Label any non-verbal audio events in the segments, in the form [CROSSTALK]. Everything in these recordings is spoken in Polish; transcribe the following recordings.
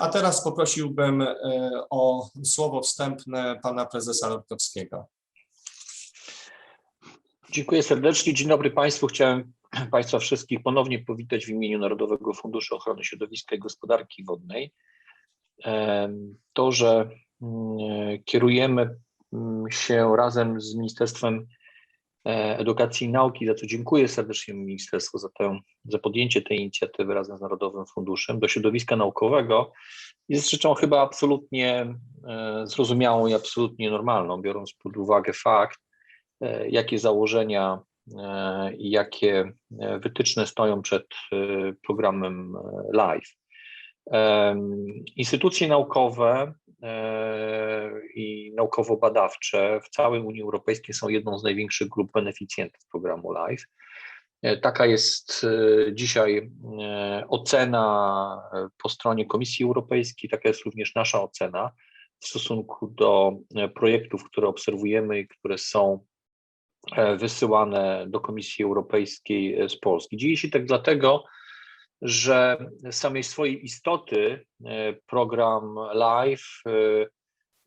A teraz poprosiłbym e, o słowo wstępne pana prezesa Lotowskiego. Dziękuję serdecznie. Dzień dobry Państwu. Chciałem [CLEARS THROAT] Państwa wszystkich ponownie powitać w imieniu Narodowego Funduszu Ochrony Środowiska i Gospodarki Wodnej. Em, To, że mm, kierujemy mm, się razem z Ministerstwem e, Edukacji i Nauki, za co dziękuję serdecznie Ministerstwu za, tę, za podjęcie tej inicjatywy razem z Narodowym Funduszem do środowiska naukowego, jest rzeczą chyba absolutnie e, zrozumiałą i absolutnie normalną, biorąc pod uwagę fakt, e, jakie założenia e, i jakie e, wytyczne stoją przed e, programem e, LIFE. Instytucje naukowe e, i naukowo-badawcze w całej Unii Europejskiej są jedną z największych grup beneficjentów programu LIFE. E, Taka jest e, dzisiaj ocena po stronie Komisji Europejskiej, taka jest również nasza ocena w stosunku do projektów, które obserwujemy i które są wysyłane do Komisji Europejskiej z Polski. Dzieje się tak dlatego, że z samej swojej istoty e, program LIFE e,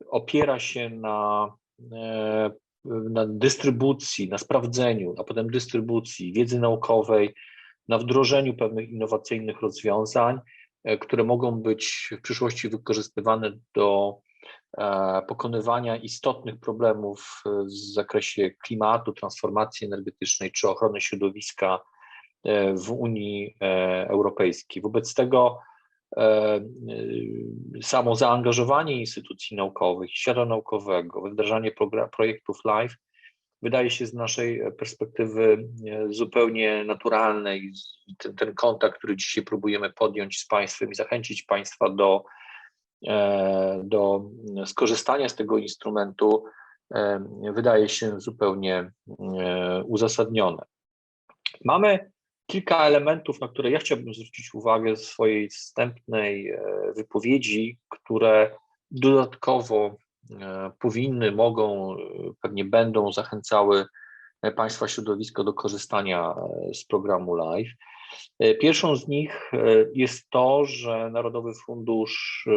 opiera się na, e, na dystrybucji, na sprawdzeniu, a potem dystrybucji wiedzy naukowej, na wdrożeniu pewnych innowacyjnych rozwiązań, które mogą być w przyszłości wykorzystywane do pokonywania istotnych problemów w zakresie klimatu, transformacji energetycznej czy ochrony środowiska w Unii e, Europejskiej. Wobec tego e, e, samo zaangażowanie instytucji naukowych, świata naukowego, we wdrażanie projektów LIFE wydaje się z naszej perspektywy e, zupełnie naturalne i ten, ten kontakt, który dzisiaj próbujemy podjąć z Państwem i zachęcić Państwa do, e, do skorzystania z tego instrumentu e, wydaje się zupełnie e, uzasadnione. Mamy kilka elementów, na które ja chciałbym zwrócić uwagę w swojej wstępnej e, wypowiedzi, które dodatkowo e, powinny, mogą, e, pewnie będą zachęcały Państwa środowisko do korzystania z programu LIFE. Pierwszą z nich jest to, że Narodowy Fundusz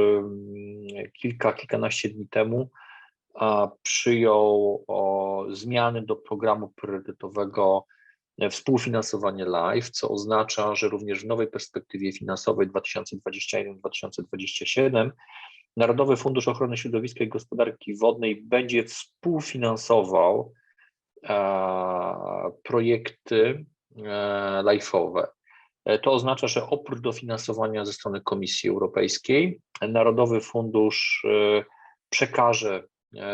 kilka, kilkanaście dni temu przyjął zmiany do programu priorytetowego współfinansowanie LIFE, co oznacza, że również w nowej perspektywie finansowej 2021-2027 Narodowy Fundusz Ochrony Środowiska i Gospodarki Wodnej będzie współfinansował e, projekty e, LIFE'owe. E, To oznacza, że oprócz dofinansowania ze strony Komisji Europejskiej, Narodowy Fundusz przekaże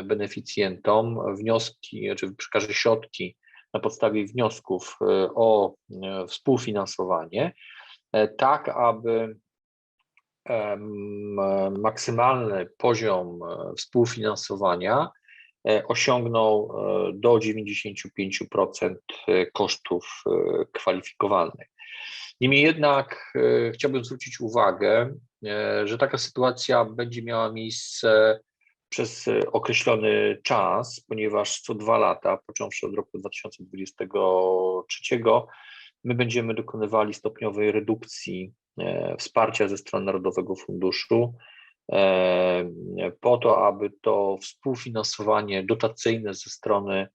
beneficjentom wnioski, czy przekaże środki na podstawie wniosków e, o e, współfinansowanie, e, tak aby maksymalny poziom współfinansowania osiągnął do 95% kosztów kwalifikowalnych. Niemniej jednak chciałbym zwrócić uwagę, że taka sytuacja będzie miała miejsce przez e, określony czas, ponieważ co dwa lata, począwszy od roku 2023, my będziemy dokonywali stopniowej redukcji e, wsparcia ze strony Narodowego Funduszu e, po to, aby to współfinansowanie dotacyjne ze strony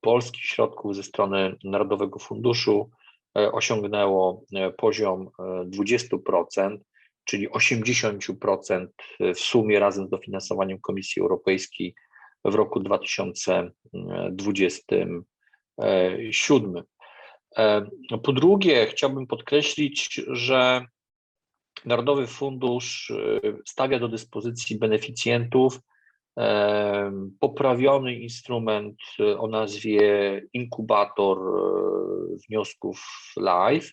polskich środków, ze strony Narodowego Funduszu osiągnęło poziom e, 20%, czyli 80% w sumie razem z dofinansowaniem Komisji Europejskiej w roku 2027. E, Po drugie, chciałbym podkreślić, że Narodowy Fundusz e, stawia do dyspozycji beneficjentów e, poprawiony instrument o nazwie inkubator wniosków LIFE.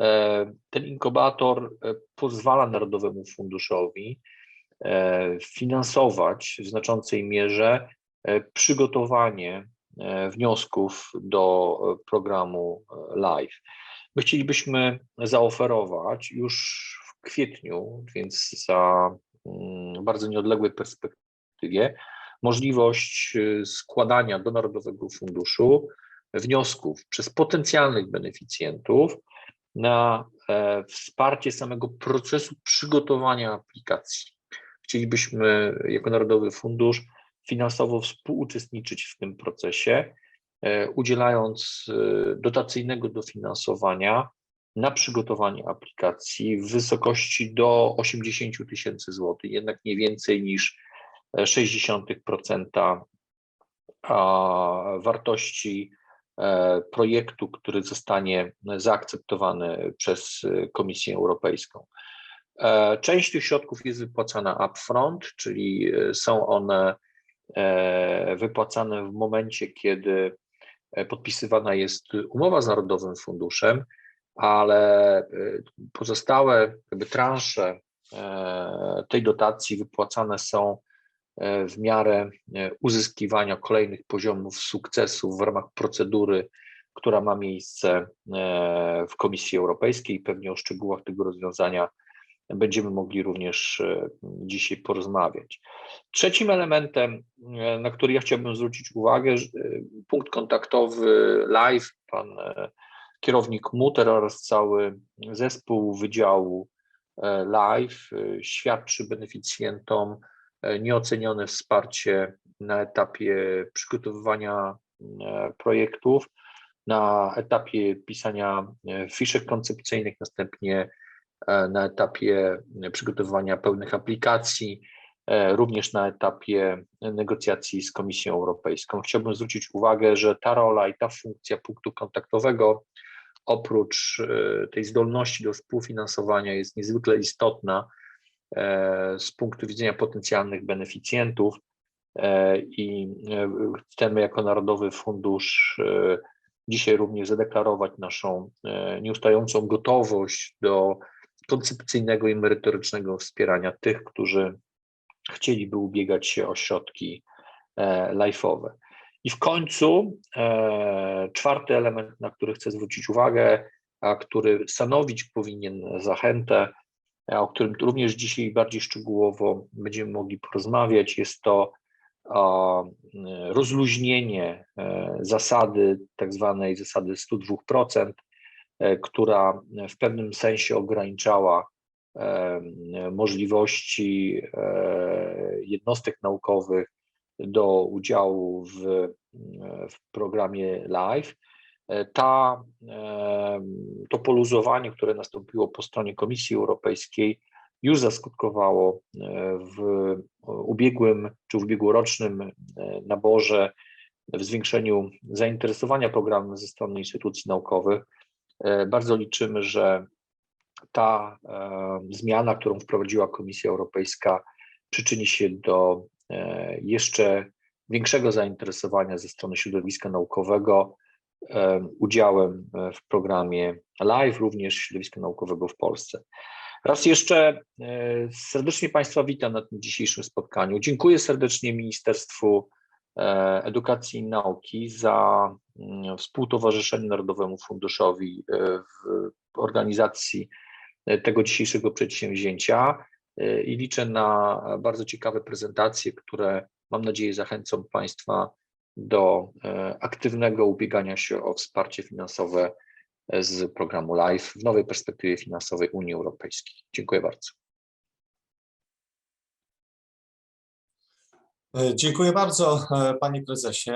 E, Ten inkubator e, pozwala Narodowemu Funduszowi e, finansować w znaczącej mierze przygotowanie wniosków do programu LIFE. My chcielibyśmy zaoferować już w kwietniu, więc za mm, bardzo nieodległej perspektywie, możliwość składania do Narodowego Funduszu wniosków przez potencjalnych beneficjentów na e, wsparcie samego procesu przygotowania aplikacji. Chcielibyśmy jako Narodowy Fundusz finansowo współuczestniczyć w tym procesie, e, udzielając e, dotacyjnego dofinansowania na przygotowanie aplikacji w wysokości do 80 tysięcy złotych, jednak nie więcej niż 0,6% a, wartości projektu, który zostanie zaakceptowany przez e, Komisję Europejską. E, Część tych środków jest wypłacana upfront, czyli e, są one e, wypłacane w momencie, kiedy e, podpisywana jest umowa z Narodowym Funduszem, ale e, pozostałe jakby transze e, tej dotacji wypłacane są e, w miarę e, uzyskiwania kolejnych poziomów sukcesu w ramach procedury, która ma miejsce e, w Komisji Europejskiej. Pewnie o szczegółach tego rozwiązania będziemy mogli również e, dzisiaj porozmawiać. Trzecim elementem, e, na który ja chciałbym zwrócić uwagę, e, punkt kontaktowy live, pan e, kierownik Muter oraz cały zespół Wydziału e, Live e, świadczy beneficjentom e, nieocenione wsparcie na etapie przygotowywania e, projektów, na etapie pisania e, fiszek koncepcyjnych, następnie e, na etapie e, przygotowywania pełnych aplikacji, e, również na etapie negocjacji z Komisją Europejską. Chciałbym zwrócić uwagę, że ta rola i ta funkcja punktu kontaktowego oprócz e, tej zdolności do współfinansowania jest niezwykle istotna e, z punktu widzenia potencjalnych beneficjentów e, i e, chcemy jako Narodowy Fundusz e, dzisiaj również zadeklarować naszą e, nieustającą gotowość do koncepcyjnego i merytorycznego wspierania tych, którzy chcieliby ubiegać się o środki e, live'owe. I w końcu e, czwarty element, na który chcę zwrócić uwagę, a który stanowić powinien zachętę, o którym również dzisiaj bardziej szczegółowo będziemy mogli porozmawiać, jest to m, rozluźnienie e, zasady, tak zwanej zasady 102%, e, która w pewnym sensie ograniczała e, możliwości e, jednostek naukowych do udziału w, w programie live. Ta, to poluzowanie, które nastąpiło po stronie Komisji Europejskiej, już zaskutkowało e, w ubiegłym czy w ubiegłorocznym e, naborze w zwiększeniu zainteresowania programem ze strony instytucji naukowych. E, Bardzo liczymy, że ta zmiana, którą wprowadziła Komisja Europejska, przyczyni się do jeszcze większego zainteresowania ze strony środowiska naukowego udziałem e, w programie LIVE, również środowiska naukowego w Polsce. Raz jeszcze e, serdecznie Państwa witam na tym dzisiejszym spotkaniu. Dziękuję serdecznie Ministerstwu e, Edukacji i Nauki za mm, współtowarzyszenie Narodowemu Funduszowi e, w organizacji e, tego dzisiejszego przedsięwzięcia e, i liczę na bardzo ciekawe prezentacje, które mam nadzieję zachęcą Państwa do e, aktywnego ubiegania się o wsparcie finansowe e, z programu LIFE w nowej perspektywie finansowej Unii Europejskiej. Dziękuję bardzo. E, Dziękuję bardzo, panie prezesie.